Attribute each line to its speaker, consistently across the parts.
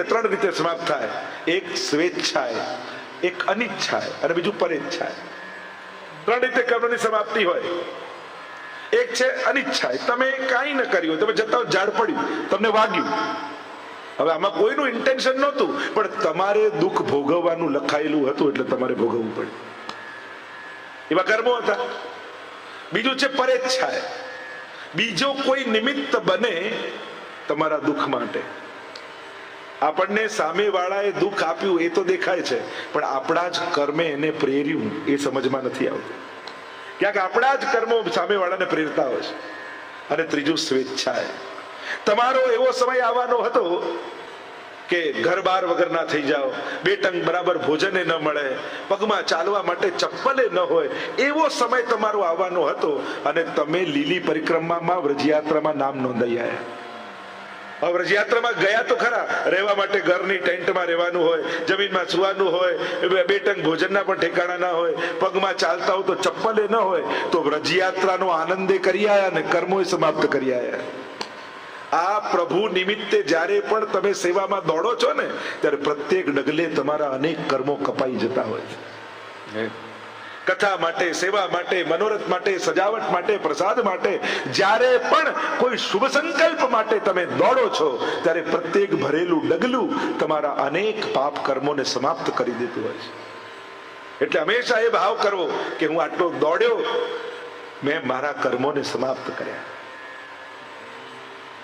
Speaker 1: ને ત્રણ રીતે સમાપ્ત થાય. એક સ્વેચ્છાએ એક અનિચ્છાએ અને બીજું પરેચ્છાએ ત્રણ રીતે કર્મની સમાપ્તિ હોય. એક છે અનિચ્છા તમે કાંઈ ન કર્યું, તમે જતા ઝાડ પડ્યું, તમને વાગ્યું. હવે આમાં કોઈનું ઇન્ટેન્શન નહોતું, પણ તમારે દુઃખ ભોગવવાનું લખાયેલું હતું એટલે તમારે ભોગવવું પડ્યું. એવા કર્મો હતા. બીજું છે પરેચ્છાએ બીજો કોઈ નિમિત્ત બને તમારા દુઃખ માટે. આપણને સામેવાળાએ દુઃખ આપ્યું, એ તો દેખાય છે, પણ આપણા જ કર્મે એને પ્રેર્યું, એ સમજમાં નથી આવતું. ક્યાંક આપણા જ કર્મો સામેવાળાને પ્રેરતા હોય છે. અને ત્રીજું સ્વેચ્છાએ તમારો એવો સમય આવવાનો હતો કે ઘર બાર વગર ના થઈ જાઓ, બે ટંગ બરાબર ભોજને ન મળે, પગમાં ચાલવા માટે ચપ્પલે ન હોય, એવો સમય તમારો આવવાનો હતો અને તમે લીલી પરિક્રમામાં વ્રજયાત્રામાં નામ નોંધાઈ આવ્યા હવે વ્રજયાત્રામાં ગયા તો ખરા, રહેવા માટે ઘરની ટેન્ટમાં રહેવાનું હોય, જમીનમાં સુવાનું હોય, બે ટંગ ભોજનના પણ ઠેકાણા ના હોય, પગમાં ચાલતા હોય તો ચપ્પલે ન હોય, તો વ્રજયાત્રાનો આનંદે કરી આયા ને કર્મોએ સમાપ્ત કરી આયા. આ પ્રભુ નિમિત્તે જ્યારે પણ તમે સેવામાં દોડો છો ને, ત્યારે પ્રત્યેક ડગલે તમારા અનેક કર્મો કપાઈ જતા હોય છે. કથા માટે, સેવા માટે, મનોરથ માટે, સજાવટ માટે, પ્રસાદ માટે, જ્યારે પણ કોઈ શુભ સંકલ્પ માટે તમે દોડો છો, ત્યારે પ્રત્યેક ભરેલું ડગલું તમારા અનેક પાપ કર્મોને સમાપ્ત કરી દેતું હોય છે. એટલે હંમેશા એ ભાવ કરવો કે હું આટલો દોડ્યો, મેં મારા કર્મોને સમાપ્ત કર્યા.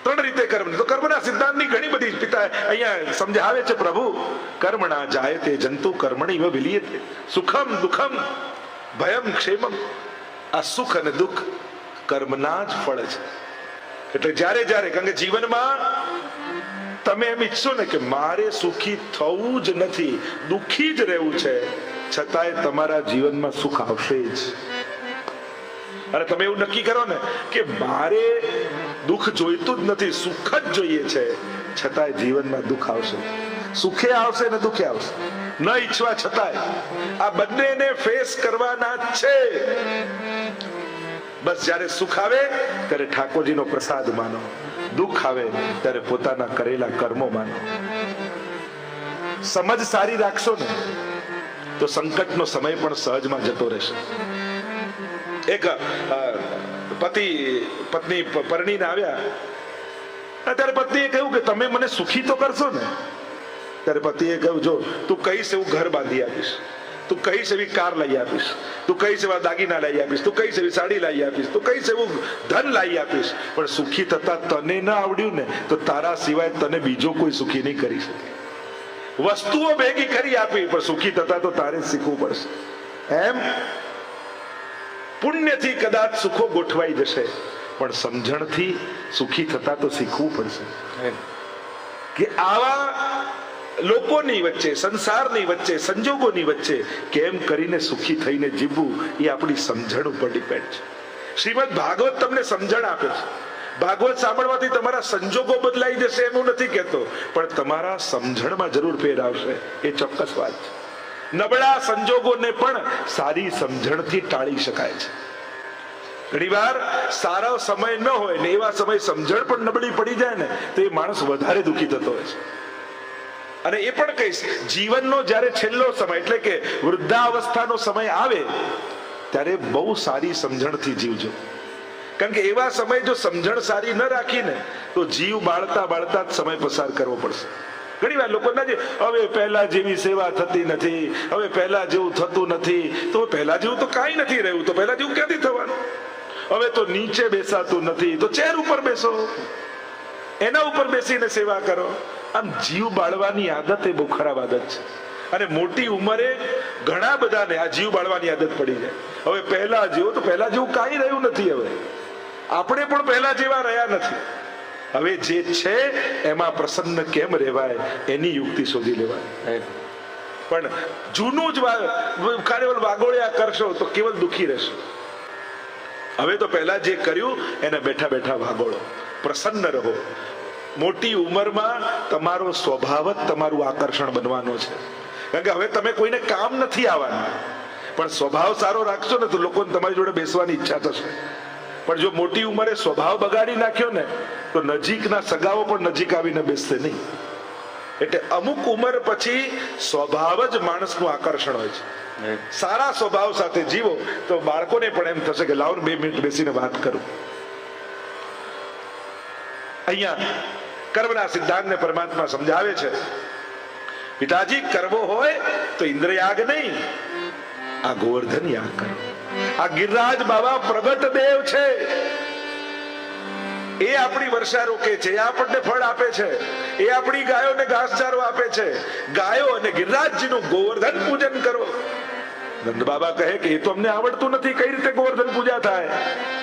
Speaker 1: ત્રણ રીતે કર્મ. તો કર્મના સિદ્ધાંતની ઘણી બધી પિતા અહીંયા સમજાવે છે પ્રભુ કર્મણા જાય તે જંતુ કર્મણી વિલીયતે. સુખમ દુખમ ભયમ ક્ષેમમ. આ સુખ અને દુઃખ કર્મના જ ફળ છે. એટલે જ્યારે જ્યારે, કારણ કે જીવનમાં તમે એમ ઈચ્છો ને કે મારે સુખી થવું જ નથી, દુઃખી જ રહેવું છે, છતાંય તમારા જીવનમાં સુખ આવશે જ. અરે તમે એવું નક્કી કરો ને કે મારે દુઃખ જોઈતું જ નથી, સુખ જ જોઈએ છે, છતાંય જીવનમાં દુઃખ આવશે. સુખે આવશે ને દુઃખે આવશે. ન ઈચ્છવા છતાંય. આ બંનેને ફેસ કરવાના છે. બસ જ્યારે સુખ આવે, ત્યારે ઠાકોરજીનો પ્રસાદ માનો. દુઃખ આવે, ત્યારે પોતાના કરેલા કર્મો માનો. સમજ સારી રાખશો ને, તો સંકટનો સમય પણ સહજમાં જતો રહેશે. એક પતિ, પત્ની પરણીને આવ્યા. ત્યારે પત્નીએ કહ્યું કે તમે મને સુખી તો કરશો ને? ત્યારે પતિએ કહ્યું જો તું કહીશ એવું ઘર બાંધી આપીશ તું કહીશ એવી કાર લઈ આપીશ તું કહીશ એવા દાગીના લઈ આપીશ તું કહીશ એવી સાડી લઈ આપીશ તું કહીશ એવું ધન લઈ આપીશ પણ સુખી થતા તને ન આવડ્યું ને તો તારા સિવાય તને બીજો કોઈ સુખી નહીં કરી શકે. વસ્તુઓ ભેગી કરી આપી પણ સુખી થતા તો તારે શીખવું પડશે. એમ? પુણ્યથી કદાચ સુખો ગોઠવાઈ જશે પણ સમજણથી સુખી થતા તો શીખવું પડશે. કે આવા લોકોની વચ્ચે, સંસારની વચ્ચે, સંજોગોની વચ્ચે કેમ કરીને સુખી થઈને જીવવું એ આપણી સમજણ ઉપર ડિપેન્ડ છે. શ્રીમદ ભાગવત તમને સમજણ આપે છે. ભાગવત સાંભળવાથી તમારા સંજોગો બદલાઈ જશે એનું નથી કહેતો, પણ તમારા સમજણમાં જરૂર ફેર આવશે, એ ચોક્કસ વાત છે. નબળા સંજોગોને પણ સારી સમજણથી ટાળી શકાય છે. ઘણીવાર સારો સમય ન હોય ને એવા સમય સમજણ પણ નબળી પડી જાય ને, તો એ માણસ વધારે દુખી થતો હોય છે. અને એ પણ કહીશ, જીવનનો જ્યારે છેલ્લો સમય, એટલે કે વૃદ્ધાવસ્થાનો સમય આવે, ત્યારે બહુ સારી સમજણથી જીવજો. કારણ કે એવા સમય જો સમજણ સારી ન રાખીને, તો જીવ બાળતા બાળતા જ સમય પસાર કરવો પડશે. ઘણી વાર લોકો ના હવે પહેલા જેવી સેવા થતી નથી, હવે પહેલા જેવું થતું નથી. તો પહેલા જેવું તો કાંઈ નથી રહ્યું, તો પહેલા જેવું ક્યાંથી થવાનું? હવે તો નીચે બેસાતું નથી, તો ચેર ઉપર બેસો. એના ઉપર બેસીને સેવા કરો. આમ જીવ બાળવાની આદત એ બહુ ખરાબ આદત છે. અને મોટી ઉંમરે ઘણા બધાને આ જીવ બાળવાની આદત પડી જાય. હવે પહેલા જીવો તો પહેલા જેવું કાંઈ રહ્યું નથી હવે. આપણે પણ પહેલા જેવા રહ્યા નથી. હવે જે છે એમાં પ્રસન્ન કેમ રહેવાય એની યુક્તિ શોધી લેવાય પણ જૂનું જ કાર્યવલ વાગોળ્યા કરશો તો કેવલ દુખી રહેશો. હવે તો પહેલા જે કર્યું એને બેઠા બેઠા વાગોળો. પ્રસન્ન રહો. મોટી ઉંમરમાં તમારો સ્વભાવ જ તમારું આકર્ષણ બનવાનો છે. કારણ કે હવે તમે કોઈને કામ નથી આવવાના. પણ સ્વભાવ સારો રાખશો ને તો લોકોને તમારી જોડે બેસવાની ઈચ્છા થશે. પણ જો મોટી ઉંમરે સ્વભાવ બગાડી નાખ્યો ને તો નજીકના સગાઓ પણ નજીક આવીને બેસશે નહીં. એટલે અમુક ઉંમર પછી સ્વભાવ જ માણસનું આકર્ષણ હોય છે. સારા સ્વભાવ સાથે જીવો તો બાળકોને પણ એમ થશે કે લાવ બે મિનિટ બેસીને વાત કરું. અહીંયા કર્મના સિદ્ધાંતને પરમાત્મા સમજાવે છે. પિતાજી કરવો હોય તો ઇન્દ્રયાગ નહીં. આ ગોવર્ધન યાગ કરો. આ ગિરરાજ બાબા પ્રગટ દેવ છે. એ આપણી વર્ષા રોકે છે, એ આપણને ફળ આપે છે. એ આપણી ગાયોને ઘાસચારો આપે છે. ગાયો અને ગિરરાજજીનું ગોવર્ધન પૂજન કરો. નંદ બાબા કહે કે એ તો અમને આવડતું નથી, કઈ રીતે ગોવર્ધન પૂજા થાય?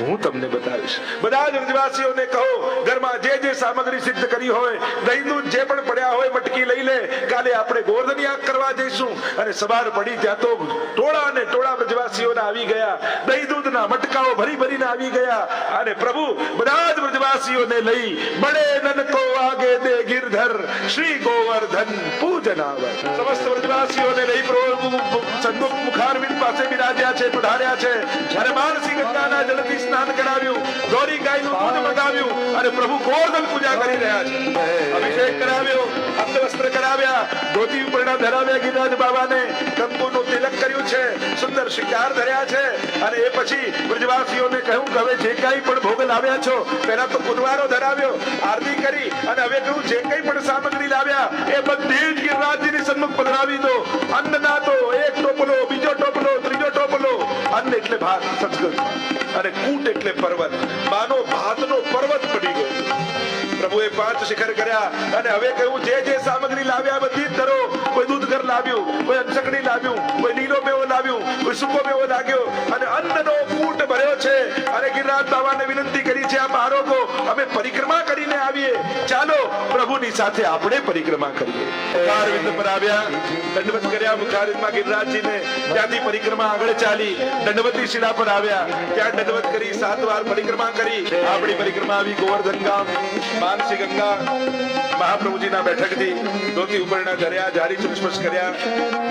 Speaker 1: હું તમને બતાવીશ. બધા જ વ્રજવાસીઓને કહો, ઘરમાં જે જે સામગ્રી સિદ્ધ કરી હોય દહીં દૂધ જે પણ પડ્યા હોય, મટકી લઈ લે, કાલે આપણે ગોવર્ધન યાગ કરવા જઈશું. અને સવાર પડી ત્યાં તો ટોળા અને ટોળા વ્રજવાસીઓના આવી ગયા. દહીં દૂધના મટકાઓ ભરી ભરીને આવી ગયા. અને પ્રભુ, બધા જ વ્રજવાસીઓને લઈ બડે નનકો આગે દે ગિરધર, શ્રી ગોવર્ધન પૂજન આવે સમસ્ત વ્રજવાસીઓને લઈ પ્રભુ સન્મુખ મુખારવિંદ પાસે બિરાજ્યા છે, પધાર્યા છે. જ્યારે માનસી ગંગાના જળથી સ્નાન કરાવ્યું દોરી ગાયનું દૂધ મંગાવ્યું, અને પ્રભુ ગોવર્ધન પૂજા કરી રહ્યા છે. અભિષેક કરાવ્યો. તો એક ટોપલો, બીજો ટોપલો, ત્રીજો ટોપલો. અન્ન એટલે ભાત સંસ્કૃત અને કૂટ એટલે પર્વત. માનો ભાતનો પર્વત પડી ગયો. પ્રભુએ પાંચ શિખર કર્યા અને હવે કહ્યું, જે જે સામગ્રી લાવ્યા બધી જ ધરો. કોઈ દૂધ ઘર લાવ્યું, કોઈ અંશકડી લાવ્યું, કોઈ નીલો મેવો લાવ્યું, કોઈ સૂકો મેવો લાગ્યો. અને અન્નનો કૂટ ભર્યો છે. અને ગિરનાર બાબાને વિનંતી કરી છે, આ બાળકો, અમે પરિક્રમા કરીને આવીએ. ચાલો, પ્રભુની સાથે આપણે પરિક્રમા કરીએ. મુખારવિંદ પર આવ્યા. દંડવત કર્યા. મુખારવિંદમાં ગિરિરાજજીને ત્યાંથી પરિક્રમા આગળ ચાલી. દંડવતી શિલા પર આવ્યા. ત્યાં દંડવત કરી સાત વાર પરિક્રમા કરી. આપણી પરિક્રમા આવી ગોવર્ધન ગામ. માનસી ગંગા મહાપ્રભુજીના બેઠકથી ધોતી ઉપરના ધર્યા, જારી ચુસ્પસ કર્યા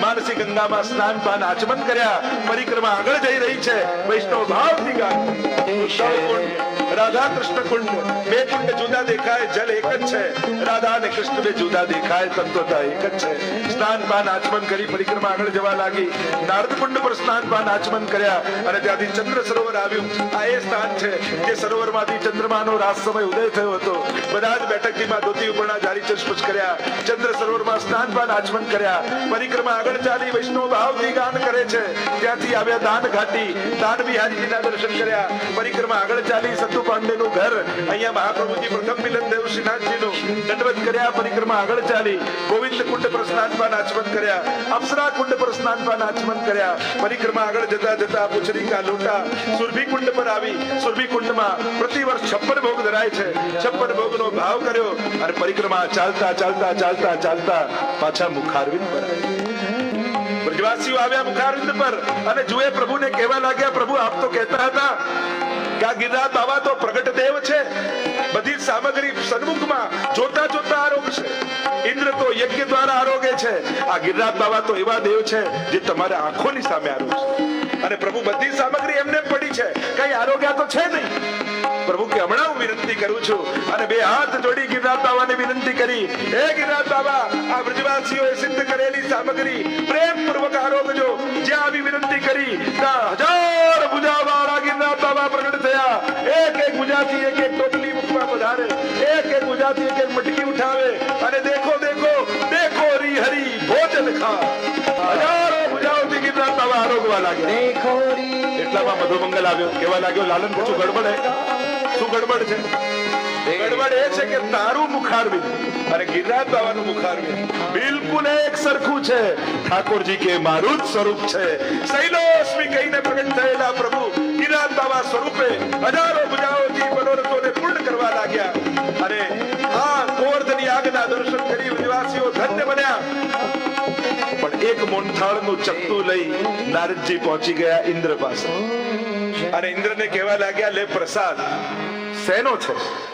Speaker 1: માનસી ગંગામાં સ્નાન પાન આચમન કર્યા, પરિક્રમા આગળ જઈ રહી છે. વૈષ્ણવ ભાવથી ગાન. રાધા કૃષ્ણ કુંડ. બે કુંડ જુદા દેખાય, જલ એક જ છે. રાધા અને કૃષ્ણ બે જુદા દેખાય, તત્વતા એક જ છે. સ્નાન પાન આચમન કરી પરિક્રમા આગળ જવા લાગી. નારદ કુંડ પર સ્નાન પાન આચમન કર્યા અને ત્યાંથી ચંદ્ર સરોવર આવ્યું. આ એ સ્થાન છે જે સરોવરમાંથી ચંદ્રમાનો રાસ સમય ઉદય થયો હતો. બધા જ બેઠકથી માં ધોતી ઉપરના જારી ચસ્પુસ કર્યા. ચંદ્ર સરોવરમાં સ્નાન પાન આચમન કર્યા. પરિક્રમા આગળ ચાલી વૈષ્ણવ ભાવથી ગાન કરે છે. ત્યાંથી આવ્યા દાન ઘાટી. દાન બિહારીજીના દર્શન કર્યા. પરિક્રમા આગળ ચાલી, સતુ પાંડેનું ઘર. અહીંયા મહાપ્રભુજી પ્રથમ મિલન થયું શ્રીનાથજીનું. દંડવત કર્યા, પરિક્રમા આગળ ચાલી. ગોવિંદ કુંડ પર સ્નાન પાન આચમન કર્યા. અપ્સરા કુંડ પર સ્નાન પાન આચમન કર્યા. પરિક્રમા આગળ જતા જતા પુછરી લોટા. સુરભી કુંડ પર આવી. સુરભી કુંડમાં પ્રતિવર્ષ છપ્પન ભોગ ધરાય છે. છપ્પન ભોગનો ભાવ કર્યો અને પરિક્રમા ચાલતા ચાલતા ચાલતા ચાલતા પાછા મુખારવિંદ પર બ્રજવાસીઓ આવ્યા મુખારવિંદ પર અને જુએ પ્રભુને કહેવા લાગ્યા, પ્રભુ, આપ તો કહેતા હતા કે બાબા તો પ્રગટ દેવ છે. બધી સામગ્રી સન્મુખમાં જોતા જોતા આરોગશે ઇન્દ્ર તો યજ્ઞ દ્વારા આરોગે છે. આ ગિરિરાજ બાબા તો એવા દેવ છે જે તમારા આંખોની સામે આરોગશે અને પ્રભુ બધી સામગ્રી એમને પડી છે. કઈ આરોગ્યા તો છે નહીં. પ્રભુ કે હમણાં હું વિનંતી કરું છું અને બે હાથ જોડી ગિરનાર બાબાને વિનંતી કરી. હે ગિરનાર બાબા આ બ્રજવાસીઓએ સિદ્ધ કરેલી સામગ્રી પ્રેમ પૂર્વક આરોગજો. જ્યાં આવી વિનંતી કરી, ત્યાં હજાર ભુજાવાળા ગિરિરાજ બાબા પ્રગટ થયા. એક એક ગુજરાતી એક એક ટોપલી મૂકવા વધારે એક એક ગુજરાતી એક એક મટકી ઉઠાવે. અને દેખો દેખો દેખો રી હરી ભોજન ખા. હજારો ગુજરાતી ગીતા તાવા આરોગવા લાગે
Speaker 2: દેખો રી
Speaker 1: એટલામાં આવ્યો. કેવા લાગ્યો? લાલન પૂછું ગડબડ શું ગડબડ છે? ગડબડ એ છે કે તારું મુખારવી અને ગિરનાર બાબાનું મુખારવે બિલકુલ એક સરખું છે. ઠાકોરજી કે મારું જ સ્વરૂપ છે. સૈલોશ્મી કહીને પ્રગટ થયેલા પ્રભુ. ગિરિરાજ સ્વરૂપે હજારો ભુજાઓથી મનોરથોને પૂર્ણ કરવા લાગ્યા. અને આ ગોવર્ધની આગના દર્શન કરી નિવાસીઓ ધન્ય બન્યા. પણ એક મોનથાળનું ચપટું લઈ નારદજી પહોંચી ગયા ઇન્દ્ર પાસે. અને ઇન્દ્રને કહેવા લાગ્યા, લે પ્રસાદ, શેનો છે?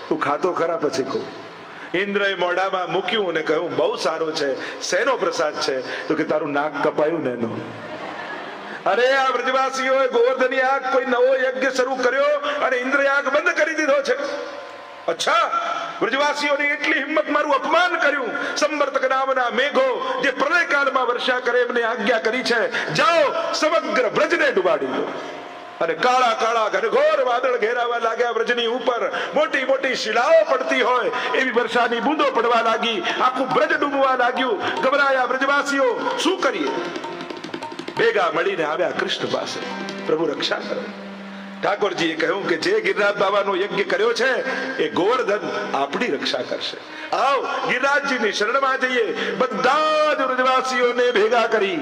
Speaker 1: તું ખાતો ખરા પછી કહું. ઇન્દ્રએ મોઢામાં મૂક્યું અને કહ્યું, બહુ સારો છે. શેનો પ્રસાદ છે? તો કે તારું નાક કપાયું ને એનો. અરે આ વ્રજવાસીઓએ ગોવર્ધન યાગ કોઈ નવો યજ્ઞ શરૂ કર્યો અને ઇન્દ્ર યાગ બંધ કરી દીધો છે. અચ્છા, વ્રજવાસીઓને એટલી હિંમત મારું અપમાન કર્યું. સંવર્તક નામના મેઘો જે પ્રલયકાળમાં વર્ષા કરે એમને આજ્ઞા કરી છે, જાઓ, સમગ્ર વ્રજને ડુબાડી દો અને કાળા કાળા ઘનઘોર વાદળ ઘેરાવા લાગ્યા વ્રજની ઉપર. મોટી મોટી શિલાઓ પડતી હોય. એવી વર્ષાની બૂંદો પડવા લાગી. આખું બ્રજ ડૂબવા લાગ્યું. ગભરાયા બ્રજવાસીઓ શું કરીએ? ભેગા મળીને આવ્યા કૃષ્ણ પાસે. પ્રભુ રક્ષા કરો. ઠાકોરજીએ કહ્યું કે જે ગિરિરાજ બાબાનો યજ્ઞ કર્યો છે, એ ગોવર્ધન આપણી રક્ષા કરશે. આવ ગિરિરાજજીની શરણમાં જઈએ. બધા જ વ્રજવાસીઓને ભેગા કરી.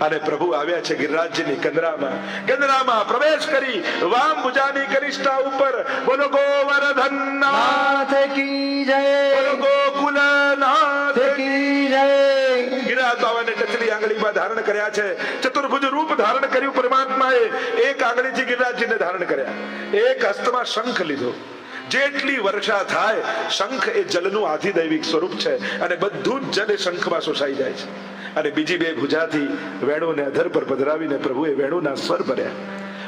Speaker 1: અને પ્રભુ આવ્યા છે ગિરિરાજજીની કંદરામાં. કંદરામાં પ્રવેશ કરી, વામ ભુજાની કનિષ્ઠા ઉપર, બોલો ગોવર્ધન
Speaker 2: નાથ કી જય.
Speaker 1: બોલો ગોકુલનાથ બાબાને આંગળીમાં ધારણ કર્યા છે. ચતુર્ભુજ રૂપ ધારણ કર્યું પરમાત્માએ. એક આંગળીથી ગિરિરાજજીને ધારણ કર્યા. એક હસ્તમાં શંખ લીધો. જેટલી વર્ષા થાય, શંખ એ જલનું આધિદૈવિક સ્વરૂપ છે અને બધું જ જલ શંખમાં શોષાઈ જાય છે. અને બીજી બે ભુજાથી વેણુને અધર પર પધરાવીને પ્રભુએ વેણુના સ્વર ભર્યા.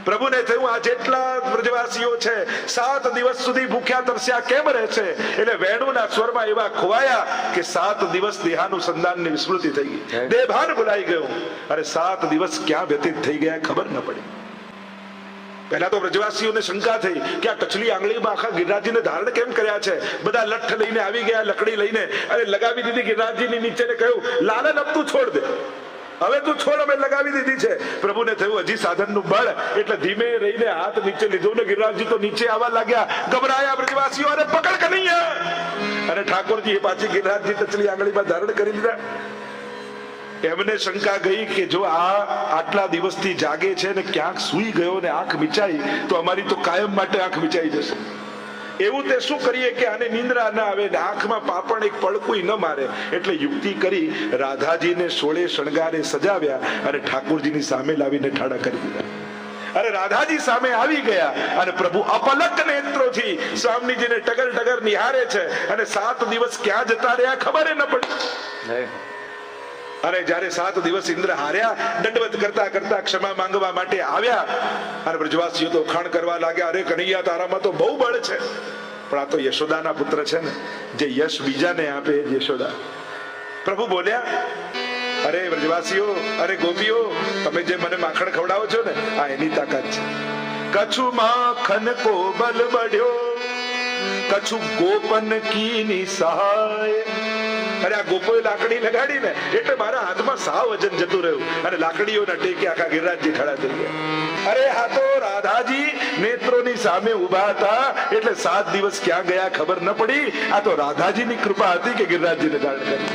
Speaker 1: પ્રભુને થયું આ જેટલા વ્રજવાસીઓ છે. સાત દિવસ સુધી ભૂખ્યા તરસ્યા કેમ રહેશે એટલે વેણુના સ્વરમાં એવા ખોવાયા કે સાત દિવસ દેહાનુસંધાનની વિસ્મૃતિ થઈ ગઈ. દેભાન ભૂલાઈ ગયું. અરે સાત દિવસ ક્યાં વ્યતીત થઈ ગયા ખબર ન પડી. પહેલા તો વ્રજવાસીઓને શંકા થઈ કે આ કચલી આંગળીમાં આખા ગિરિરાજજીને ધારણ કેમ કર્યા છે? બધા લઠ્ઠ લઈને આવી ગયા લકડી લઈને. અને લગાવી દીધી ગિરિરાજજીની નીચે ને કહ્યું લાલન અપતું છોડ દે. હવે તું છોડ અમે લગાવી દીધી છે. પ્રભુને થયું હજી સાધનનું બળ. એટલે ધીમે રહીને હાથ નીચે લીધો ને ગિરિરાજજી તો નીચે આવવા લાગ્યા. ગભરાયા બ્રજવાસીઓ અને પકડ કનૈયા. અને ઠાકોરજી પાછી ગિરિરાજજી તચલી આંગળીમાં ધારણ કરી લીધા. એમને શંકા ગઈ કે જો આ આટલા દિવસથી જાગે છે ને ક્યાંક સૂઈ ગયો ને આંખ મિચાઈ, તો અમારી તો કાયમ માટે આંખ મિચાઈ જશે. એવું તે શું કરીએ કે આને નિંદ્રા ના આવે આંખમાં પાપણ એક પડકુઈ ન મારે? એટલે યુક્તિ કરી રાધાજીને સોળે શણગારે સજાવ્યા અને ઠાકોરજીની સામે લાવીને ઠાડા કરી દીધા. અરે રાધાજી સામે આવી ગયા અને પ્રભુ અપલક નેત્રોથી સ્વામીજીને ટગર ટગર નિહારે છે અને સાત દિવસ ક્યાં જતા રહ્યા ખબર ન પડી. અને જ્યારે સાત દિવસ ઇન્દ્ર હાર્યા, દંડવત કરતા કરતા ક્ષમા માંગવા માટે આવ્યા, અને બ્રજવાસીઓ તો ખાણ કરવા લાગ્યા, અરે કનૈયા, તારામાં તો બહુ બળ છે. પણ આ તો યશોદાના પુત્ર છે ને, જે યશ બીજાને આપે યશોદા. પ્રભુ બોલ્યા, અરે બ્રજવાસીઓ, અરે ગોપીઓ, તમે જે મને માખણ ખવડાવો છો ને, આ એની તાકાત છે. કછુ માખન કો બલ બઢ્યો, કછુ ગોપન કીની સહાય અરે આ ગોપોએ લાકડી લગાડી ને એટલે મારા હાથમાં સાવ વજન જતું રહ્યું. અને લાકડીઓના ટેકે આખા ગિરિરાજજી ખડા થઈ ગયા. અરે આ તો રાધાજી, નેત્રોની સામે ઊભા હતા એટલે સાત દિવસ ક્યાં ગયા ખબર ન પડી. આ તો રાધાજીની કૃપા હતી કે ગિરિરાજજીને જાણ કરી.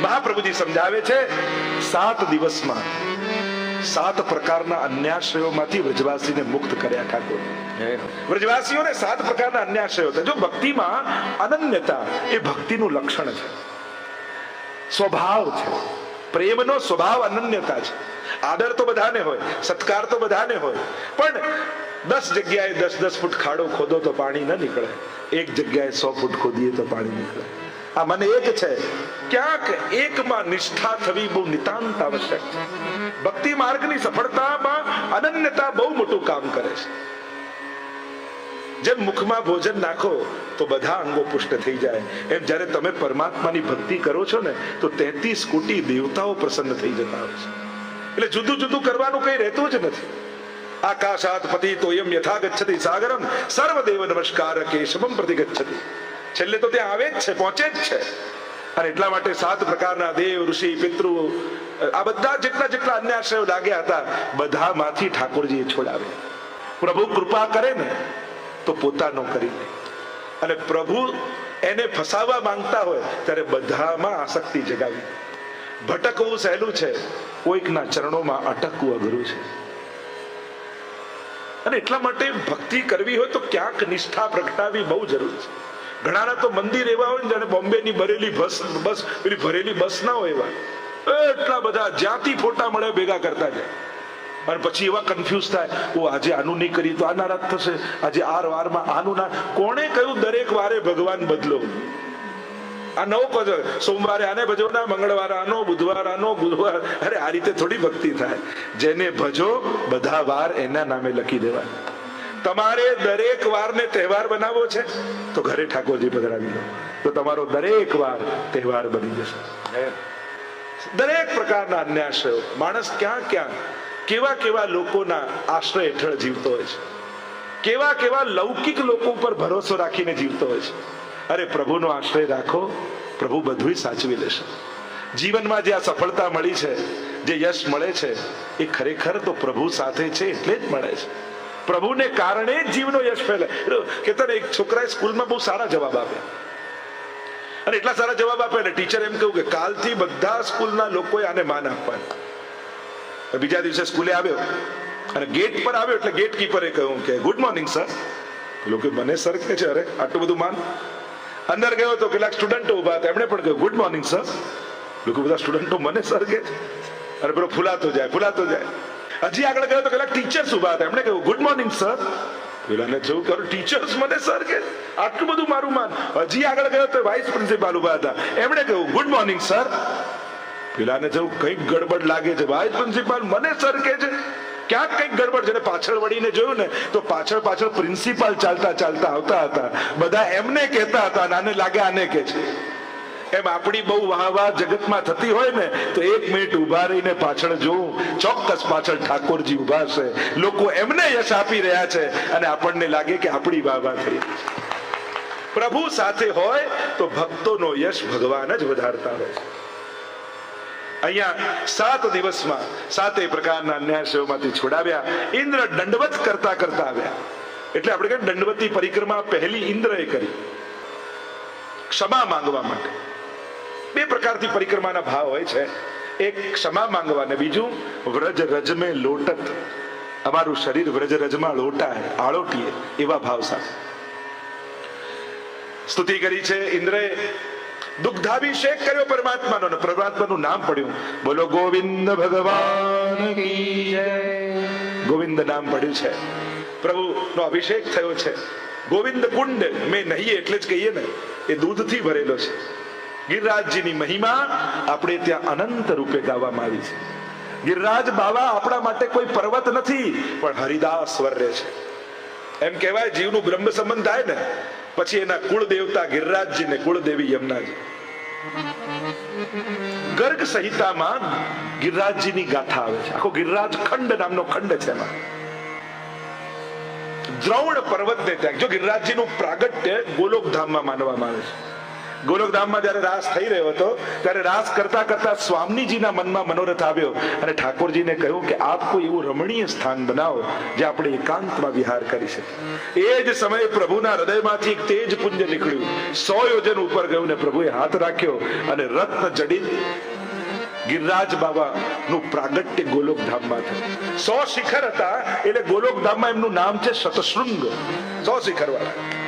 Speaker 1: મહાપ્રભુજી સમજાવે છે, સાત દિવસમાં સાત પ્રકારના અન્યાશ્રયોમાંથી વ્રજવાસીને મુક્ત કર્યા ઠાકોર. વ્રજવાસીઓને સાત પ્રકારના અન્યાશ્રયો હતા. જો ભક્તિમાં અનન્યતા એ ભક્તિનું લક્ષણ છે. સ્વભાવ છે. પ્રેમનો સ્વભાવ અનન્યતા છે. આદર તો બધાને હોય, સત્કાર તો બધાને હોય, પણ દસ જગ્યાએ દસ દસ ફૂટ ખાડો ખોદો તો પાણી ન નીકળે. એક જગ્યાએ સો ફૂટ ખોદીએ તો પાણી નીકળે. આ મને એક છે. ક્યાંક એકમાં નિષ્ઠા થવી બહુ નિતાંત આવશ્યક છે. ભક્તિ માર્ગની સફળતામાં અનન્યતા બહુ મોટું કામ કરે છે. જેમ મુખમાં ભોજન નાખો તો બધા અંગો પુષ્ટ થઈ જાય. એમ જ્યારે તમે પરમાત્માની ભક્તિ કરો છો ને, તો તેત્રીસ કોટી દેવતાઓ પ્રસન્ન થઈ જતા હોય છે. એટલે જુદું જુદું કરવાનું કઈ રહેતું જ નથી. આકાશાત પતિ તોયમ યથા ગચ્છતિ સાગરમ, સર્વદેવ નમસ્કાર કેશવમ પ્રતિ ગચ્છતિ છેલ્લે તો ત્યાં આવે જ છે, પહોંચે જ છે. અને એટલા માટે સાત પ્રકારના દેવ, ઋષિ, પિતૃ, આ બધા જેટલા જેટલા અન્યાશ્રયો લાગ્યા હતા બધામાંથી ઠાકોરજીએ છોડાવે પ્રભુ કૃપા કરે ને, તો પોતાનો કરી લે. અને પ્રભુ એને ફસાવવા માંગતા હોય, ત્યારે બધામાં આસક્તિ જગાવી. ભટકવું સહેલું છે, કોઈકના ચરણોમાં અટકવું અઘરું છે. અને એટલા માટે ભક્તિ કરવી હોય તો ક્યાંક નિષ્ઠા પ્રગટાવી બહુ જરૂરી છે. ઘણાના તો મંદિર એવા હોય ને જાણે બોમ્બે ની ભરેલી બસ બસ, પેલી ભરેલી બસ ના હોય એવા. એટલા બધા જ્યાંથી ફોટા મળે ભેગા કરતા જાય. અને પછી એવા કન્ફ્યુઝ થાય, ઓ, આજે આનું નહીં કરી તો આ નારાજ થશે. આજે આ વારમાં આનું ના. કોણે કહ્યું, દરેક વારે ભગવાન બદલો. આ નવો કહો સોમવારે આને ભજો ના, મંગળવારે આનો, બુધવાર આનો બુધવાર અરે, આ રીતે થોડી ભક્તિ થાય. જેને ભજો, બધા વાર એના નામે લખી દેવા. તમારે દરેક વારને તહેવાર બનાવવો છે? તો ઘરે ઠાકોરજી પધરાવી લો. તો તમારો દરેક વાર તહેવાર બની જશે. દરેક પ્રકારના અન્યાશ્રયો, માણસ ક્યાં ક્યાં, કેવા કેવા લોકોના આશ્રય હેઠળ જીવતો હોય છે? કેવા કેવા લૌકિક લોકો ઉપર ભરોસો રાખીને જીવતો હોય છે? અરે, પ્રભુનો આશ્રય રાખો, પ્રભુ બધું સાચવી લેશે. જીવનમાં જે આ સફળતા મળી છે, જે યશ મળે છે, એ ખરેખર તો પ્રભુ સાથે છે એટલે જ મળે છે. પ્રભુને કારણે જ જીવનો યશ ફેલે કે તને એક છોકરાએ સ્કૂલમાં બહુ સારા જવાબ આપ્યા. અને એટલા સારા જવાબ આપે ને ટીચર એમ કહ્યું કે કાલથી બધા સ્કૂલના લોકોએ આને માન આપવાનું. બીજા દિવસે સ્કૂલે આવ્યો. અને ગેટ પર આવ્યો એટલે ગેટ કીપરે કહ્યું કે ગુડ મોર્નિંગ સર લોકો મને સર કે છે, અરે, આટલું બધું માન? અંદર ગયો તો કેટલાક સ્ટુડન્ટો ઊભા હતા. એમણે પણ કહ્યું ગુડ મોર્નિંગ સર લોકો બધા સ્ટુડન્ટો, મને સર કે અને પેલો ફૂલાતો જાય ફૂલાતો જાય. હજી આગળ ગયો તો કેટલાક ટીચર્સ ઊભા હતા એમણે કહ્યું ગુડ મોર્નિંગ સર પેલાને જવું કરું? ટીચર્સ મને સર કે આટલું બધું મારું માન. હજી આગળ ગયો તો વાઇસ પ્રિન્સિપાલ ઊભા હતા. એમણે કહ્યું ગુડ મોર્નિંગ સર પેલાને જવું કંઈક ગડબડ લાગે છે વાઇસ પ્રિન્સિપાલ મને સર કે છે. ક્યાંક કંઈક ગડબડ છે પાછળ વળીને જોયું ને, તો પાછળ પાછળ પ્રિન્સિપાલ ચાલતા ચાલતા આવતા હતા. બધા એમને કહેતા હતા અને આને લાગે, આને કે છે. એમ આપણી બહુ વાહ વાહ જગતમાં થતી હોય ને, તો એક મિનિટ ઊભા રહીને પાછળ જોવું ચોક્કસ પાછળ ઠાકોરજી ઊભા છે લોકો એમને યશ આપી રહ્યા છે અને આપણને લાગે કે આપણી વાહ વાહ થઈ. પ્રભુ સાથે હોય તો ભક્તોનો યશ ભગવાન જ વધારતા હોય અહીંયા સાત દિવસમાં સાતે પ્રકારના અન્યાયમાંથી છોડાવ્યા. ઇન્દ્ર દંડવત કરતા કરતા આવ્યા. એટલે આપણે કહીએ દંડવતી પરિક્રમા પહેલી ઇન્દ્રએ કરી. ક્ષમા માંગવા માટે. બે પ્રકારથી પરિક્રમાના ભાવ હોય છે. એક ક્ષમા માંગવા ને બીજું વ્રજ રજમે લોટત. અમારું શરીર વ્રજ રજમાં લોટાય, આળોટીએ એવા ભાવ સાથે. સ્તુતિ કરી છે ઇન્દ્રએ. દુગ્ધાભિષેક કર્યો પરમાત્માનો ને પરમાત્માનું નામ પડ્યું. બોલો ગોવિંદ ભગવાન ગોવિંદ નામ પડ્યું છે. પ્રભુ નો અભિષેક થયો છે. ગોવિંદ કુંડ મેં નહીં એટલે જ કહીએ ને, એ દૂધથી ભરેલો છે. ગિરિરાજજીની મહિમા આપણે ત્યાં અનંત રૂપે ગાવામાં આવી છે. ગિરિરાજ બાવા આપણા માટે કોઈ પર્વત નથી, પણ હરિદાસ વર્ય છે. એમ કહેવાય જીવનું બ્રહ્મ સંબંધ થાય ને, પછી એના કુળ દેવતા ગિરિરાજજી ને કુળદેવી યમુનાજી. ગર્ગ સંહિતામાં ગિરિરાજજીની ગાથા આવે છે. આખો ગિરિરાજ ખંડ નામનો ખંડ છે એમાં. દ્રોણ પર્વતને ત્યાં, જો ગિરિરાજજીનું પ્રાગટ્ય ગોલોકધામમાં માનવામાં આવે છે. ગોલોકધામમાં જ્યારે રાસ થઈ રહ્યો હતો, ત્યારે રાસ કરતા કરતા સ્વામીજીના મનમાં મનોરથ આવ્યો અને ઠાકોરજીને કહ્યું કે આપ કોઈ એવું રમણીય સ્થાન બનાવો જે આપણે એકાંતમાં વિહાર કરી શકીએ. એ જ સમયે પ્રભુના હૃદયમાંથી એક તેજ પુંજ નીકળ્યું. સો યોજન ઉપર ગયું ને પ્રભુએ હાથ રાખ્યો અને રત્ન જડિત ગિરિરાજ બાબા નું પ્રાગટ્ય ગોલોક ધામમાં થયું. સો શિખર હતા, એટલે ગોલોક ધામમાં એમનું નામ છે શતશૃંગ સો શિખર વાળા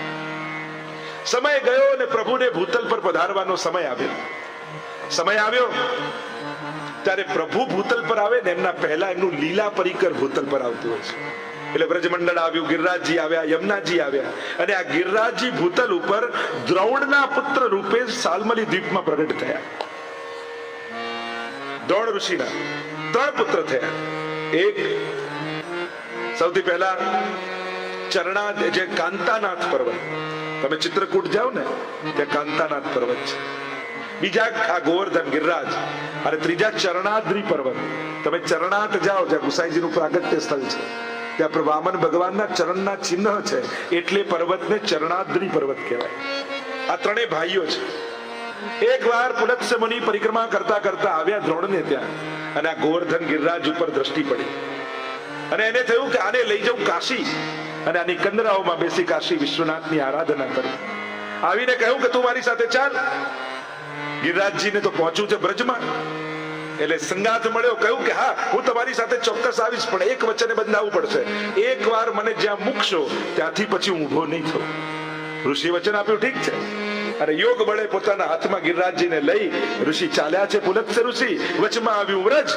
Speaker 1: સમય ગયો અને પ્રભુને ભૂતલ પર પધારવાનો સમય આવ્યો. સમય આવ્યો. ત્યારે પ્રભુ ભૂતલ પર આવે ને એમના પહેલા એમનું લીલા પરિકર ભૂતલ પર આવતું હોય છે. એટલે બ્રજમંડળ આવ્યું, ગિરરાજજી આવ્યા, યમુનાજી આવ્યા. અને આ ગિરરાજજી ભૂતલ ઉપર દ્રોણના પુત્ર રૂપે સાલમલી દ્વીપમાં પ્રગટ થયા. દ્રોણ ઋષિના ત્રણ પુત્ર થયા. એક સૌથી પહેલા ચરણા જે કાંતાનાથ પર્વત. તમે ચિત્રકૂટ જાઓ ને, ત્યાં કાંતાનાથ પર્વત છે. બીજા આ ગોવર્ધન, ગિરરાજ, અને ત્રીજા ચરણાદ્રી પર્વત. તમે ચરણાટ જાઓ, જ્યાં ગુસાઈજીનું પ્રાગટ્ય સ્થળ છે. ત્યાં પ્રભુ વામન ભગવાનના ચરણના ચિહ્ન છે. એટલે પર્વતને ચરણાદ્રી પર્વત કહેવાય. આ ત્રણેય ભાઈઓ છે. એક વાર પુલત્સ્ય મુનિ પરિક્રમા કરતા કરતા આવ્યા દ્રોણને ત્યાં, અને આ ગોવર્ધન, ગિરરાજ ઉપર દ્રષ્ટિ પડી. અને એને થયું કે આને લઈ જવું કાશી. અને આની કંદરાઓમાં બેસી કાશી વિશ્વનાથની આરાધના કરી. આવીને કહ્યું કે તું મારી સાથે ચાલ. ગિરિરાજજીને તો પહોંચવું છે બ્રજમાં. એટલે સંગાથ મળ્યો, કહ્યું કે હા, હું તમારી સાથે ચોક્કસ આવીશ, પણ એક વચને બંધાવવું પડશે. એક વાર મને જ્યાં મૂકશો, ત્યાંથી પછી હું ઊભો નહીં થઉં ઋષિ વચન આપ્યું, ઠીક છે. અને યોગ બળે પોતાના હાથમાં ગિરિરાજજીને લઈ ઋષિ ચાલ્યા છે પુલત્સ ઋષિ. વચમાં આવ્યું વ્રજ.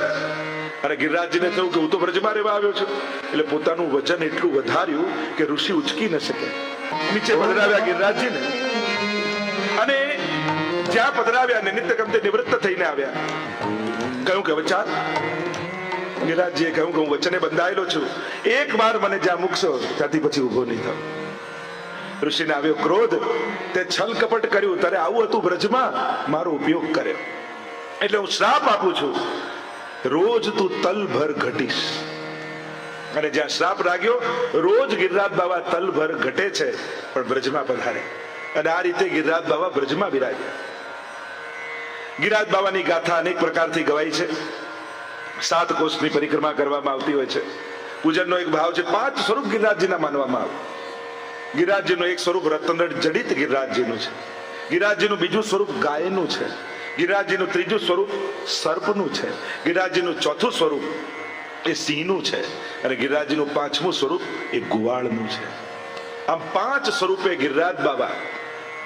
Speaker 1: અને ગિરિરાજજીને થયું કે હું તો વ્રજમાં રહેવા આવ્યો છું. એટલે પોતાનું વજન એટલું વધાર્યું કે ઋષિ ઉચકી ન શકે. નીચે પધરાવ્યા ગિરિરાજજીને. અને જ્યાં પધરાવ્યા ને નિત્ય નિવૃત્ત થઈને આવ્યા. કહ્યું કે વચાર ગિરિરાજજીએ કહ્યું કે હું વચને બંધાયેલો છું. એક વાર મને જ્યાં મૂકશો, ત્યાંથી પછી ઊભો નહીં થાવ ઋષિને આવ્યો ક્રોધ. તે છલ કપટ કર્યું, તારે આવું હતું બ્રજમાં મારો ઉપયોગ કર્યો. એટલે હું શ્રાપ આપું છું. રોજ તું તલભર ઘટીશ. અને જ્યાં શ્રાપ લાગ્યો રોજ ગિરિરાજ બાબા તલભર ઘટે છે, પણ બ્રજમાં પધારે. અને આ રીતે ગિરિરાજ બાબા બ્રજમાં બિરાજ્યા ગિરિરાજ બાબાની ગાથા અનેક પ્રકારથી ગવાય છે. સાત કોષની પરિક્રમા કરવામાં આવતી હોય છે. પૂજનનો એક ભાવ છે, પાંચ સ્વરૂપ ગિરિરાજજીના માનવામાં આવે. ગિરિરાજજીનું એક સ્વરૂપ રતનડ જડિત ગિરિરાજજીનું છે. ગિરિરાજજીનું બીજું સ્વરૂપ ગાયનું છે. ગિરિરાજજીનું ત્રીજું સ્વરૂપ સર્પનું છે. ગિરિરાજજીનું ચોથું સ્વરૂપ એ સિંહનું છે અને ગિરિરાજજીનું પાંચમું સ્વરૂપ એ ગુવાળનું છે. આમ પાંચ સ્વરૂપે ગિરિરાજ બાબા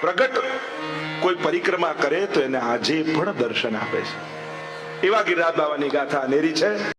Speaker 1: પ્રગટ કોઈ પરિક્રમા કરે તો એને આજે પણ દર્શન આપે છે. એવા ગિરિરાજ બાબાની ગાથા અનેરી છે.